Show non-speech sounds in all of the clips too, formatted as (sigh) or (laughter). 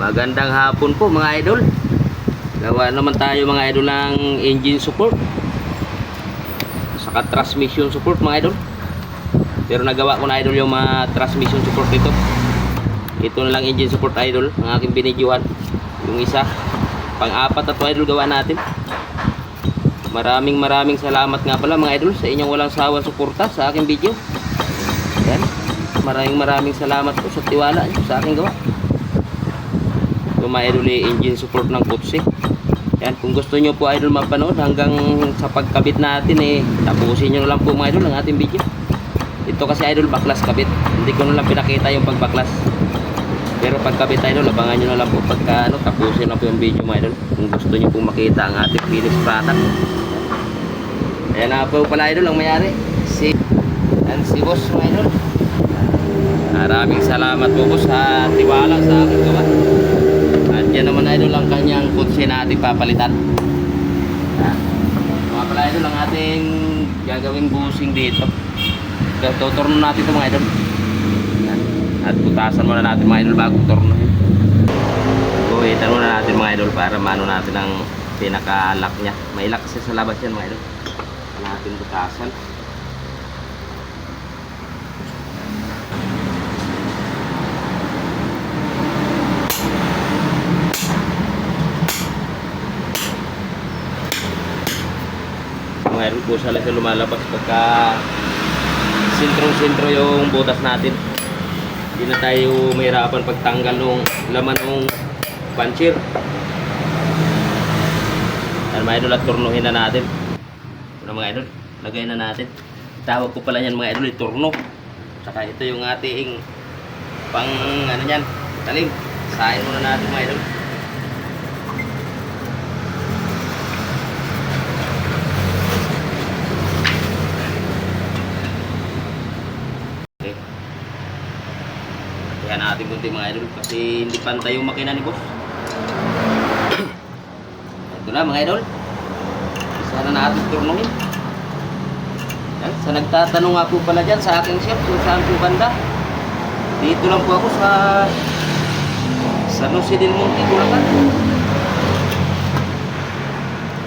Magandang hapon po mga idol. Gawa naman tayo mga idol ng engine support. Saka transmission support mga idol. Pero nagawa ko na idol yung mga transmission support dito. Ito na lang engine support idol ang aking binidyohan. Yung isa. Pang-apat na to idol gawa natin. Maraming maraming salamat nga pala mga idol sa inyong walang sawang suporta sa aking video. Yan. Maraming maraming salamat po sa tiwala sa aking gawa. Yung mga idol engine support ng kotse. Yan, kung gusto nyo po idol mapanood hanggang sa pagkabit natin eh, tapusin nyo lang po mga idol ang ating video. Ito kasi idol baklas kabit. Hindi ko na lang pinakita yung pagbaklas. Pero pagkabit idol, abangan nyo na lang po pagka ano, tapusin na po yung video mga idol. Kung gusto nyo po makita ang ating finished product. Ayan na po pala idol ang mayari. Si, yan, si boss mga idol. Maraming salamat po boss sa tiwala sa. At yan naman idol ang kanyang kotse na ating papalitan. Yan. Mga pala idol ang ating gagawing busing dito. Tuturno natin ito mga idol. Yan. At butasan muna natin mga idol bago turnohin. Kuhitan muna natin mga idol para maano natin ang pinaka-lock niya. May lock kasi sa labas yan mga idol. Natin butasan. Idol po sa lang lumalabas pagka sintro-sintro yung butas natin. Hindi na tayo mahirapan pagtanggal ng laman ng puncher yan mga idol at turnuhin na natin. Ano mga idol? Lagay na natin. Tawag ko pala yan mga idol iturno saka ito yung ating pang ano yan talim sahin muna natin mga idol Okay. Kunti mga idol kasi hindi pantay yung makina ni boss. (coughs) Ito na mga idol. Isa na natin turnuhin. Yan, sa nagtatanong ako pala dyan sa aking chef kung saan po banda. Dito lang po ako sa San Jose del Monte, Bulacan.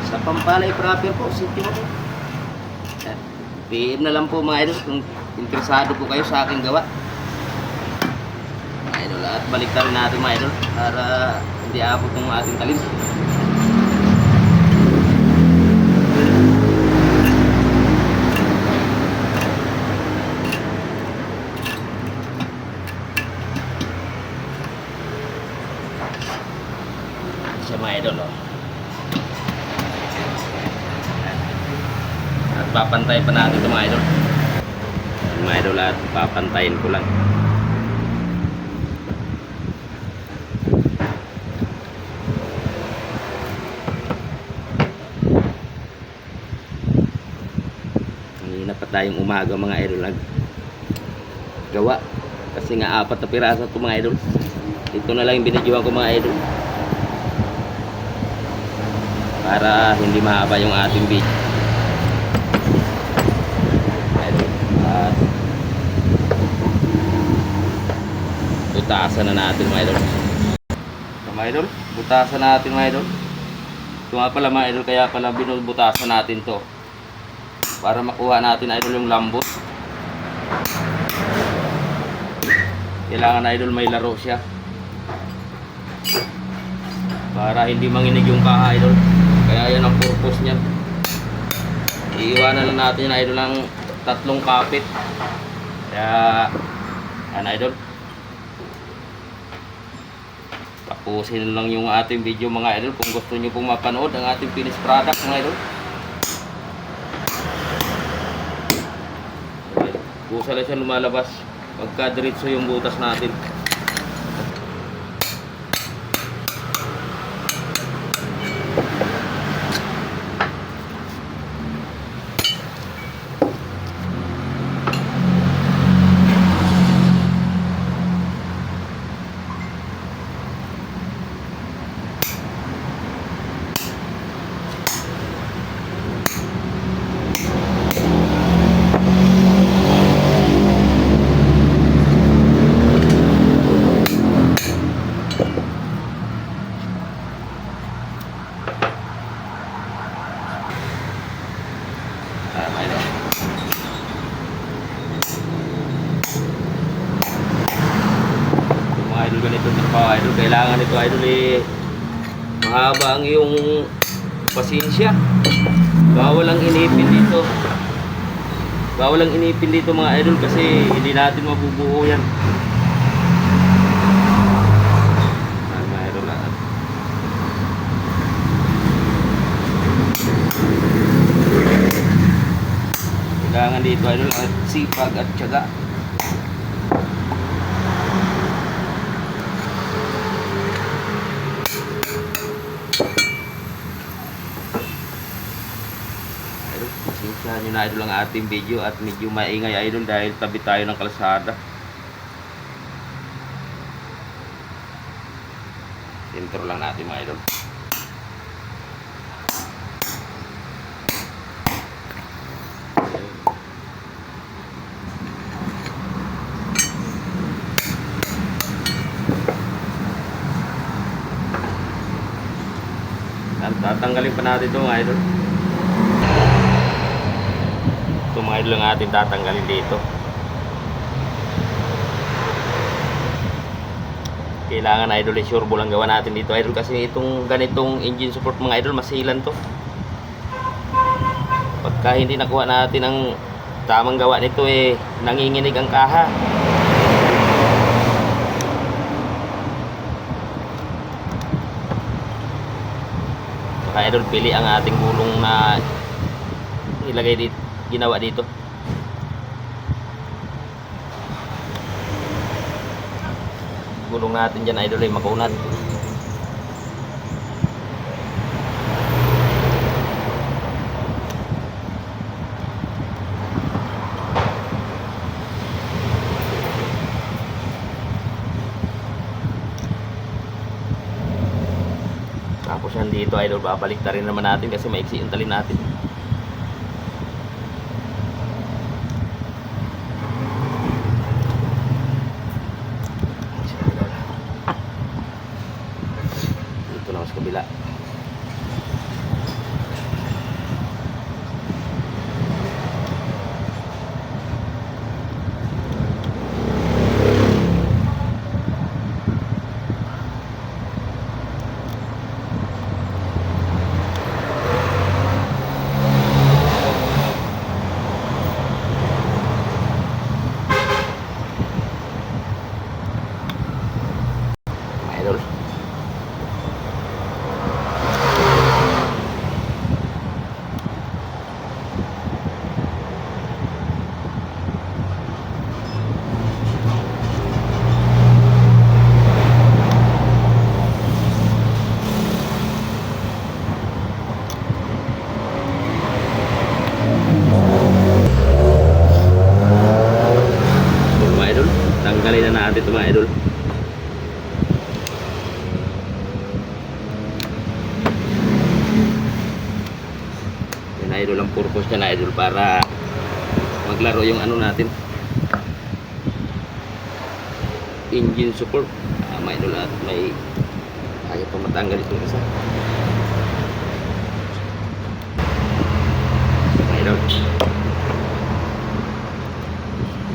Sa Pampalay proper po, City Hall. Yan. PM na lang po mga idol kung interesado po kayo sa aking gawa. At balik na rin natin mga idol para hindi abot ng ating talim. Siya mga idol, oh. At papantay pa natin ito mga idol. Mga idol at papantayin ko lang. Kanina pa tayong umaga mga idol gawa. Kasi nga apat na piraso ito mga idol. Ito na lang yung binidyohan ko mga idol. Para hindi mahaba yung ating video. Idol. At butasan na natin mga idol. So, mga idol, butasan natin mga idol. Ito nga pala mga idol, kaya pala binubutasan natin to. Para makuha natin idol yung lambot. Kailangan idol may laro siya. Para hindi manginig yung kaha idol. Kaya yan ang purpose niyan. Iiwanan lang natin idol ng tatlong kapit. Kaya, yan idol. Tapusin lang yung ating video mga idol kung gusto nyo pong mapanood ang ating finished product mga idol. Okay. Kusa lang siya lumalabas pagka diretso yung butas natin. Pa, idol, kailangan ito, idol, eh, mahaba ang iyong pasensya. Bawal ang inipin dito. Bawal ang inipin dito mga idol kasi hindi natin mabubuo yan. Ah. Kailangan dito idol, at sipag at tiyaga. Idol, pasensya nyo na idol ang ating video at medyo maingay idol dahil tabi tayo ng kalsada. Intro lang natin mga idol. At tatanggalin pa natin ito mga idol. Ito mga idol ang tatanggalin dito. Kailangan idol ay sure lang gawa natin dito idol kasi itong ganitong engine support mga idol masilan to. Pagka hindi nakuha natin ang tamang gawa nito eh nanginginig ang kaha. Kaya idol pili ang ating gulong na ilagay dito, ginawa dito. Gulong natin dyan idol ay makunat. Tapos yan dito idol, babalik na rin naman natin kasi maiksi yung talin natin. Dito na sa kabila. Mga idol. Ito, mga idol, tanggalin na natin ito mga idol. Yan na idol ang purpose niya na idol para maglaro yung ano natin. Engine support. Ah, may idol at may ayaw pa matanggal itong isa. Mga idol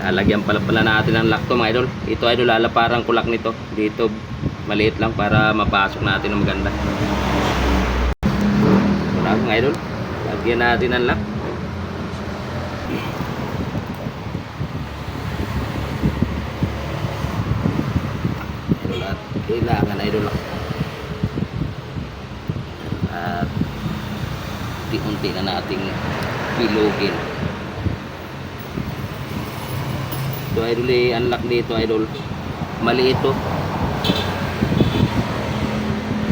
lalagyan pala pala natin ng lock to mga idol. Ito idol lalaparang kulak nito. Dito maliit lang para mapasok natin ng maganda. Wala mga idol. Lagyan natin ng lock idol at kailangan idol lock at unti-unti na nating pilugin. Ito idol eh unlock dito idol. Mali ito.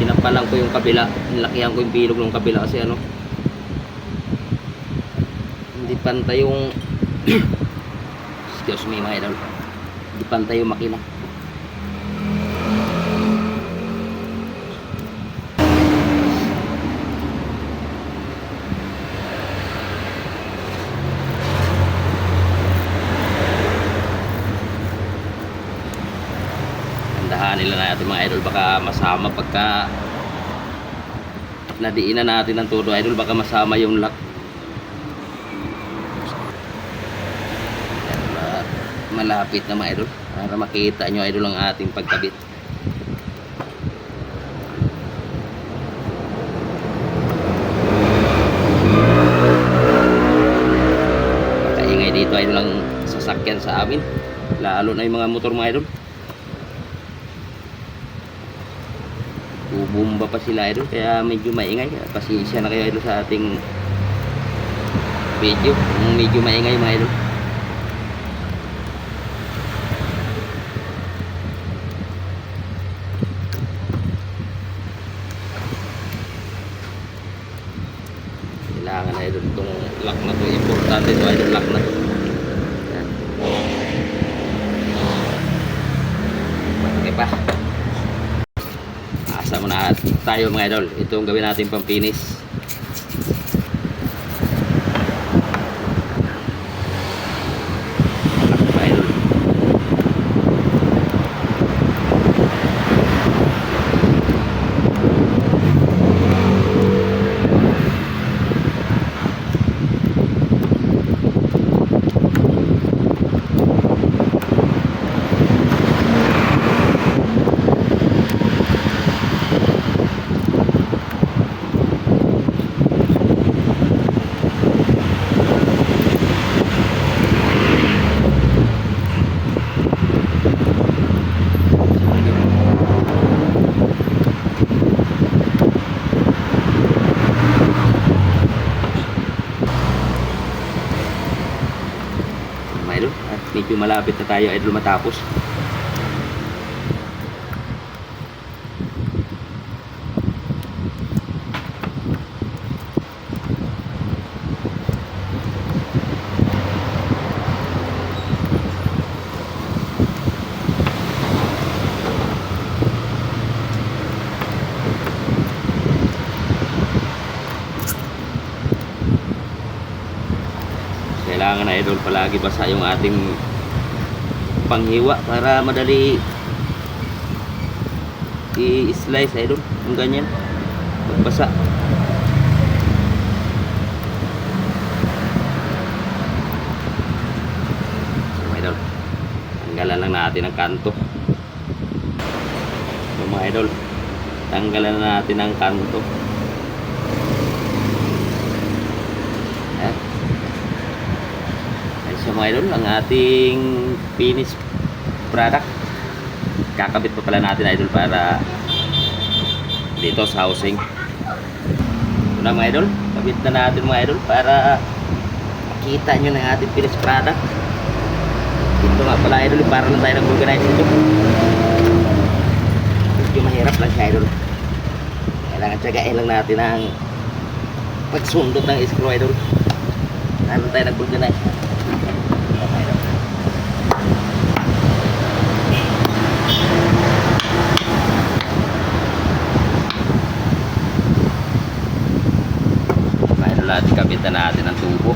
Tinapalan ko yung kabila. Nilakihan ko yung bilog ng kabila kasi ano hindi pantay yung (clears throat) excuse me mga idol. Hindi pantay yung makina natin mga idol. Baka masama pagka nadiinan natin ng todo idol. Baka masama yung lock. Malapit na mga idol. Para makita nyo idol ang ating pagkabit. Makaingay dito idol ang sasakyan sa amin. Lalo na yung mga motor mga idol. Bubumba pa sila idol kaya medyo maingay. Pasensya na kayo idol sa ating video. Medyo maingay mga idol. Kailangan na idol itong lock na to. Importante ito idol lock na to. Yan. Tayo mga idol. Ito ang gawin natin pang finish. Lock pa idol. Idol. At medyo malapit na tayo idol matapos. Idol palagi basa yung ating panghiwa para madali i-slice idol. Yung ganyan. Magbasa. So, mga idol. Tanggalan lang natin ang kanto. So, mga idol. Tanggalan na natin ang kanto. Ayan. Ayun siya mga idol, ang ating finished product. Kakabit pa pala natin idol para dito sa housing. Ito na mga idol, kabit na natin mga idol para makita nyo ng ating finished product. Ito nga pala idol, para lang tayo nag-organize ito. Medyo mahirap lang siya idol. Kailangan tsagain lang natin ang pagsundot ng screw idol. Ano tayo nag-organize. Okay, idol. Mayroon natin kapitan natin ang tubo.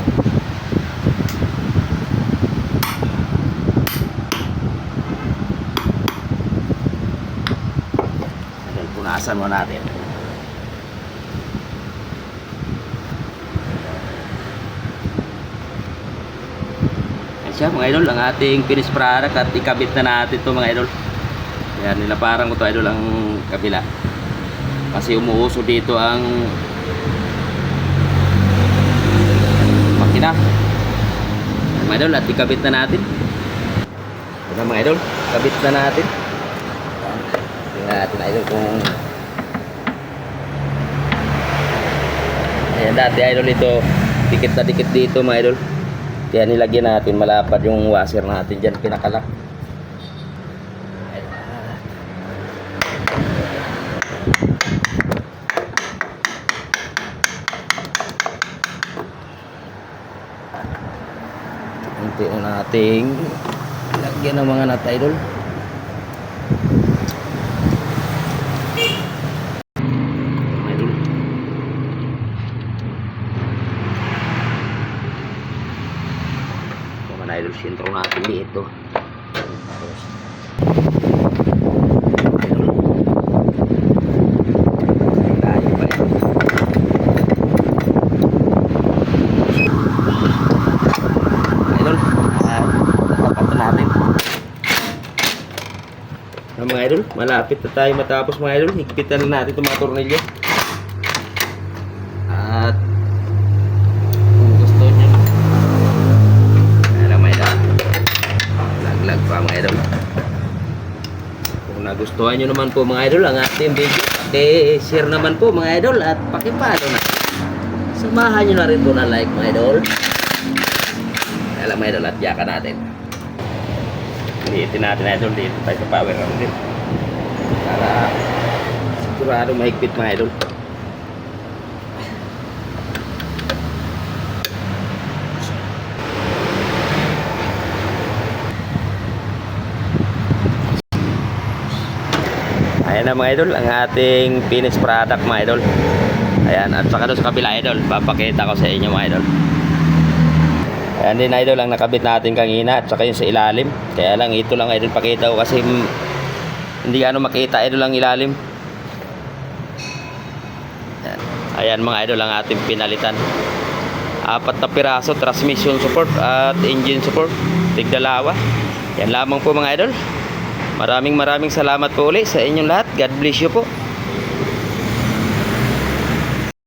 Ayan, punasan mo natin. Ayan siya mga idol, ang ating finished product at ikabit na natin to mga idol. Ayan, nilaparang ko to idol ang kabila. Kasi umuuso dito ang Ayan, mga idol, at ikabit na natin. Ito na mga idol, kabit na natin. Tingnan natin idol kung Ayan, dati idol ito, dikit na dikit dito mga idol. Kaya nilagyan natin malapad yung washer natin dyan, pinakala. Unti na nating lagyan ng mga nut idol. Mga idol, sintro natin dito. Tayo idol. Malapit na tayo matapos mga idol. Higpitan na natin itong mga tornilyo. At kung gusto nyo, alam mga idol. Laglag pa mga idol. Kung nagustuhan nyo naman po mga idol ang ating video, paki-share naman po mga idol at paki-follow na. Samahan nyo na rin po na like mga idol. Alam mga idol at yakan natin. Dito natin idol dito tayo sa power natin. Para sigurado mahigpit mga idol. Ayan na mga idol, ang ating finished product mga idol. Ayan, at saka doon sa kabila idol, papakita ko sa inyo mga idol. Ayan din idol ang nakabit natin kanina at saka yung sa ilalim. Kaya lang ito lang idol pakita ko kasi hindi ano makita idol ang ilalim. Ayan. Mga idol ang ating pinalitan. Apat na piraso transmission support at engine support. Tigdalawa. Yan lamang po mga idol. Maraming maraming salamat po ulit sa inyong lahat. God bless you po.